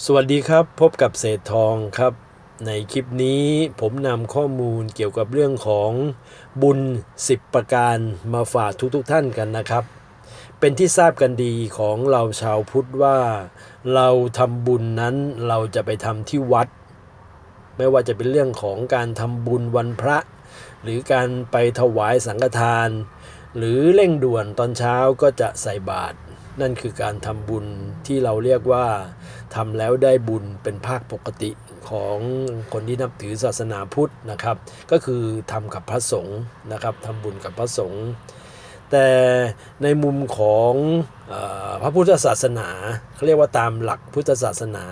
สวัสดีครับ พบกับเศษทองครับ ในคลิปนี้ผมนำข้อมูลเกี่ยวกับเรื่องของบุญ 10 ประการมาฝากทุกๆทท่านกันนะครับ เป็นที่ทราบกันดีของเราชาวพุทธว่า เราทำบุญนั้นเราจะไปทำที่วัด ไม่ว่าจะเป็นเรื่องของการทำบุญวันพระ หรือการไปถวายสังฆทาน หรือเร่งด่วนตอนเช้าก็จะใส่บาตรนั่นคือการทำบุญที่เราเรียกว่า ทำแล้วได้บุญเป็นภาคปกติของคนที่นับถือศาสนาพุทธนะครับ ก็คือทำกับพระสงฆ์นะครับทำบุญกับพระสงฆ์แต่ในมุมของอพระพุทธศาสนาเขาเรียกว่าตามหลักพุทธศาสนา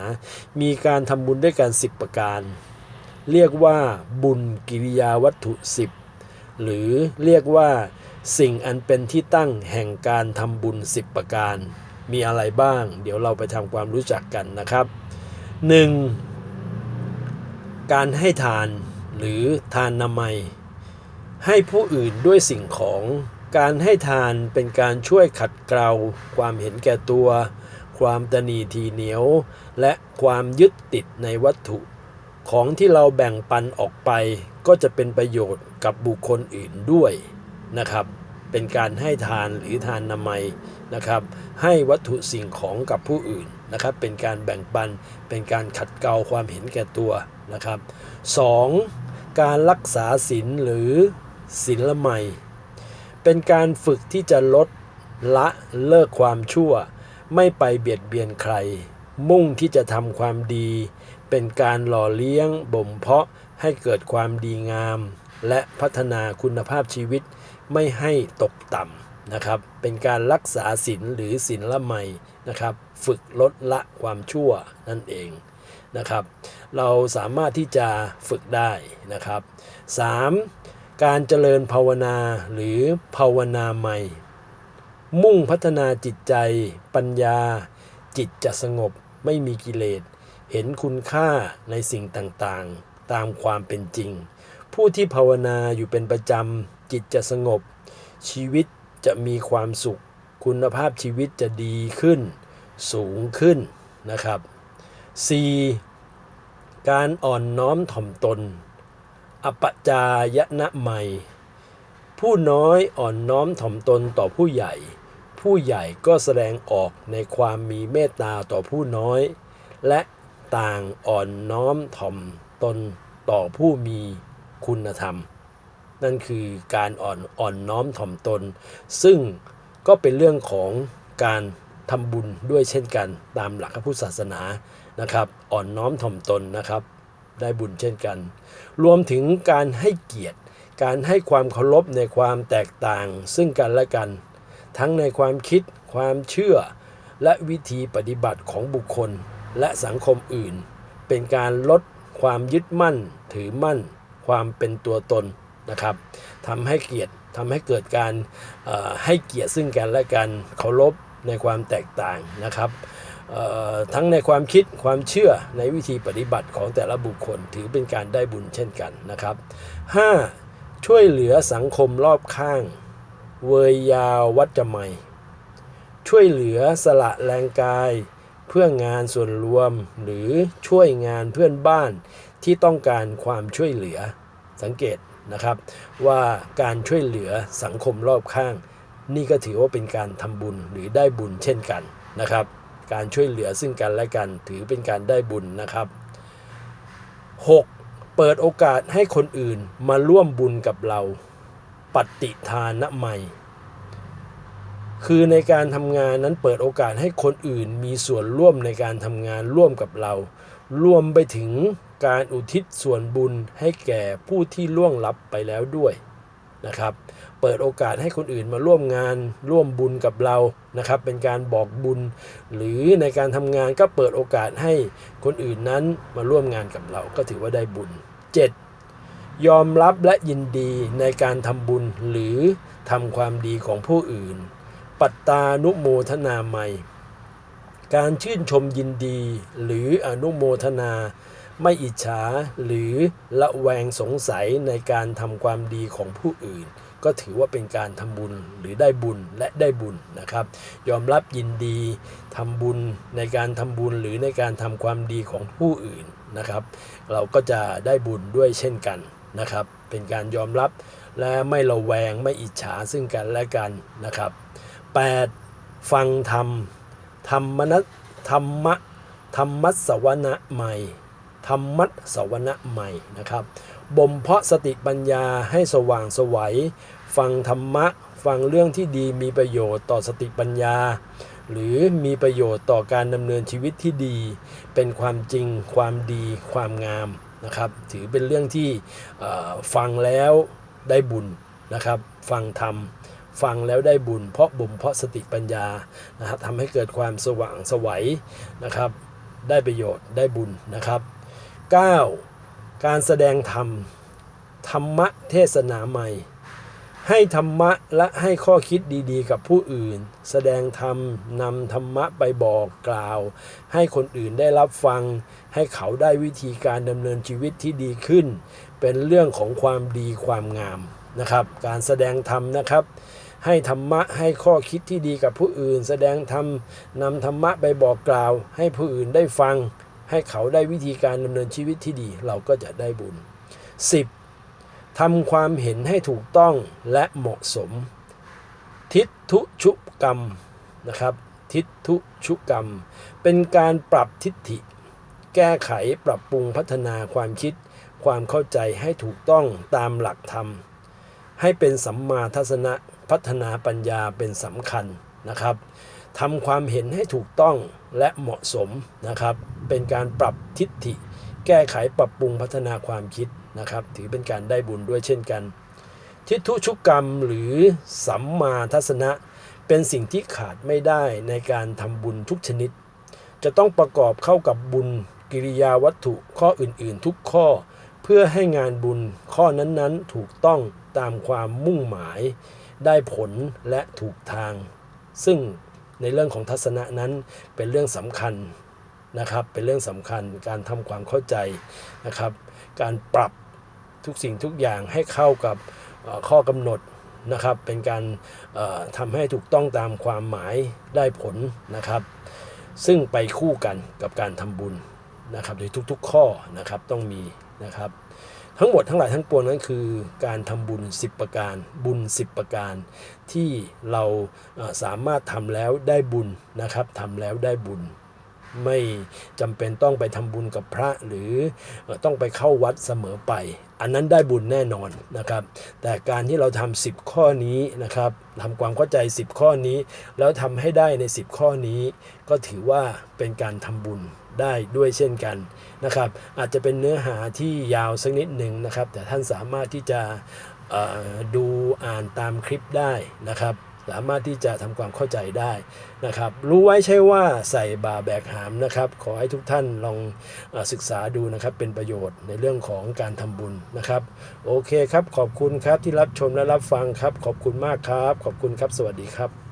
มีการทำบุญด้วยกัน10ประการ เรียกว่าบุญกิริยาวัตถุ10หรือเรียกว่าสิ่งอันเป็นที่ตั้งแห่งการทำบุญ10ประการ มีอะไรบ้าง เดี๋ยวเราไปทำความรู้จักกันนะครับ 1. การให้ทานหรือทานนามัย ให้ผู้อื่นด้วยสิ่งของการให้ทานเป็นการช่วยขัดเกลาความเห็นแก่ตัว ความตนีทีเหนียว และความยึดติดในวัตถุ ของที่เราแบ่งปันออกไป ก็จะเป็นประโยชน์กับบุคคลอื่นด้วยนะครับ เป็นการให้ทานหรือทานนามัยนะครับ ให้วัตถุสิ่งของกับผู้อื่นนะครับ เป็นการแบ่งปัน เป็นการขัดเกลาความเห็นแก่ตัวนะครับ 2. การรักษาศีลหรือศีลละไมเป็นการฝึกที่จะลดละเลิกความชั่ว ไม่ไปเบียดเบียนใคร มุ่งที่จะทำความดี เป็นการหล่อเลี้ยงบ่มเพาะให้เกิดความดีงาม และพัฒนาคุณภาพชีวิตไม่ให้ตกต่ำนะครับ เป็นการรักษาศีลหรือศีลละไมนะครับ ฝึกลดละความชั่วนั่นเองนะครับ เราสามารถที่จะฝึกได้นะครับ 3. การเจริญภาวนาหรือภาวนาใหม่ มุ่งพัฒนาจิตใจ ปัญญา จิตจะสงบไม่มีกิเลส เห็นคุณค่าในสิ่งต่างๆ ตามความเป็นจริง ผู้ที่ภาวนาอยู่เป็นประจำจิตจะสงบ ชีวิตจะมีความสุข คุณภาพชีวิตจะดีขึ้น สูงขึ้นนะครับ 4. การอ่อนน้อมถ่อมตน อปจายนะใหม่ ผู้น้อยอ่อนน้อมถ่อมตนต่อผู้ใหญ่ ผู้ใหญ่ก็แสดงออกในความมีเมตตาต่อผู้น้อย และต่างอ่อนน้อมถ่อมตนต่อผู้มี คุณธรรม นั่นคือการอ่อนอ่อนน้อมถ่อมตน ซึ่งก็เป็นเรื่องของการทำบุญด้วยเช่นกัน ตามหลักพระพุทธศาสนานะครับ อ่อนน้อมถ่อมตนนะครับ ได้บุญเช่นกัน รวมถึงการให้เกียรติ การให้ความเคารพในความแตกต่าง ซึ่งกันและกัน ทั้งในความคิด ความเชื่อ และวิธีปฏิบัติของบุคคลและสังคมอื่น เป็นการลดความยึดมั่นถือมั่น ความเป็นตัวตนนะครับทำให้เกียรติทำให้เกิดการให้เกียรติซึ่งกันและกันเคารพในความแตกต่างนะครับทั้งในความคิดความเชื่อในวิธีปฏิบัติของแต่ละบุคคลถือเป็นการได้บุญเช่นกันนะครับ 5. ช่วยเหลือสังคมรอบข้าง เวยยาววัจไมยช่วยเหลือสละแรงกาย เพื่องานส่วนรวมหรือช่วยงานเพื่อนบ้านที่ต้องการความช่วยเหลือ สังเกตนะครับว่าการช่วยเหลือสังคมรอบข้าง นี่ก็ถือว่าเป็นการทำบุญหรือได้บุญเช่นกันนะครับ การช่วยเหลือซึ่งกันและกันถือเป็นการได้บุญนะครับ 6. เปิดโอกาสให้คนอื่นมาร่วมบุญกับเรา ปฏิทานใหม่ คือในการทำงานนั้นเปิดโอกาสให้คนอื่นมีส่วนร่วมในการทำงานร่วมกับเรา รวมไปถึงการอุทิศส่วนบุญให้แก่ผู้ที่ล่วงลับไปแล้วด้วยนะครับ เปิดโอกาสให้คนอื่นมาร่วมงานร่วมบุญกับเรานะครับ เป็นการบอกบุญ หรือในการทำงานก็เปิดโอกาสให้คนอื่นนั้นมาร่วมงานกับเราก็ถือว่าได้บุญ 7. ยอมรับและยินดีในการทำบุญหรือทำความดีของผู้อื่น ปัตตานุโมทนาใหม่การชื่นชมยินดี หรืออนุโมทนา ไม่อิจฉาหรือละแวงสงสัยในการทำความดีของผู้อื่น ก็ถือว่าเป็นการทำบุญหรือได้บุญและได้บุญนะครับ ยอมรับยินดีทำบุญในการทำบุญหรือในการทำความดีของผู้อื่นนะครับ เราก็จะได้บุญด้วยเช่นกันนะครับ เป็นการยอมรับและไม่ระแวงไม่อิจฉาซึ่งกันและกันนะครับ 8. ฟังธรรม ธรรมนัธรรมะธรรมัสสวนะใหม่ ธรรมัสสวนะใหม่นะครับ บ่มเพาะสติปัญญาให้สว่างสวัย ฟังธรรมะ ฟังเรื่องที่ดีมีประโยชน์ต่อสติปัญญา หรือมีประโยชน์ต่อการดำเนินชีวิตที่ดี เป็นความจริง ความดี ความงามนะครับ ถือเป็นเรื่องที่ฟังแล้วได้บุญนะครับ ฟังธรรม ฟังแล้วได้บุญ เพราะบ่มเพราะสติปัญญานะครับทำให้เกิดความสว่างสวัยนะครับ ได้ประโยชน์ได้บุญนะครับ 9. การแสดงธรรม ธรรมะเทศนาใหม่ ให้ธรรมะและให้ข้อคิดดีๆ กับผู้อื่น แสดงธรรมนำธรรมะไปบอกกล่าว ให้คนอื่นได้รับฟัง ให้เขาได้วิธีการดำเนินชีวิตที่ดีขึ้น เป็นเรื่องของความดีความงามนะครับ การแสดงธรรมนะครับ ให้ธรรมะให้ข้อคิดที่ดีกับผู้อื่น แสดงธรรมนำธรรมะไปบอกกล่าว ให้ผู้อื่นได้ฟัง ให้เขาได้วิธีการดำเนินชีวิตที่ดี เราก็จะได้บุญ 10. ทำความเห็นให้ถูกต้องและเหมาะสม ทิฏฐุชุกรรมนะครับ ทิฏฐุชุกรรม เป็นการปรับทิฏฐิ แก้ไขปรับปรุงพัฒนาความคิด ความเข้าใจให้ถูกต้องตามหลักธรรม ให้เป็นสัมมาทัศนะพัฒนาปัญญาเป็นสำคัญนะครับทำความเห็นให้ถูกต้องและเหมาะสมนะครับ เป็นการปรับทิฏฐิ แก้ไขปรับปรุงพัฒนาความคิดนะครับ ถือเป็นการได้บุญด้วยเช่นกัน ทิฏฐุชุกกรรมหรือสัมมาทัศนะ เป็นสิ่งที่ขาดไม่ได้ในการทำบุญทุกชนิด จะต้องประกอบเข้ากับบุญกิริยาวัตถุข้ออื่นๆ ทุกข้อ เพื่อให้งานบุญข้อนั้นๆถูกต้อง ตามความมุ่งหมายได้ผลและถูกทาง ซึ่งในเรื่องของทัศนะนั้นเป็นเรื่องสำคัญนะครับ เป็นเรื่องสำคัญการทำความเข้าใจนะครับ การปรับทุกสิ่งทุกอย่างให้เข้ากับข้อกำหนดนะครับ เป็นการทำให้ถูกต้องตามความหมายได้ผลนะครับ ซึ่งไปคู่กันกับการทำบุญนะครับโดยทุกๆข้อนะครับต้องมีนะครับ ทั้งหมดทั้งหลายทั้งปวงนั้นคือการทำบุญ 10 ประการบุญ 10 ประการ ที่เราสามารถทำแล้วได้บุญนะครับทำแล้วได้บุญ ไม่จำเป็นต้องไปทำบุญกับพระหรือต้องไปเข้าวัดเสมอไป อันนั้นได้บุญแน่นอนนะครับ แต่การที่เราทำ10 ข้อนี้นะครับทำความเข้าใจ 10 ข้อนี้ แล้วทำให้ได้ใน 10 ข้อนี้ ก็ถือว่าเป็นการทำบุญ ได้ด้วยเช่นกันนะครับ อาจจะเป็นเนื้อหาที่ยาวสักนิดหนึ่งนะครับ แต่ท่านสามารถที่จะดูอ่านตามคลิปได้นะครับ สามารถที่จะทำความเข้าใจได้นะครับ รู้ไว้ใช่ว่าใส่บาแบกหามนะครับ ขอให้ทุกท่านลองออศึกษาดูนะครับ เป็นประโยชน์ในเรื่องของการทำบุญนะครับ โอเคครับ ขอบคุณครับที่รับชมและรับฟังครับ ขอบคุณมากครับ ขอบคุณครับ สวัสดีครับ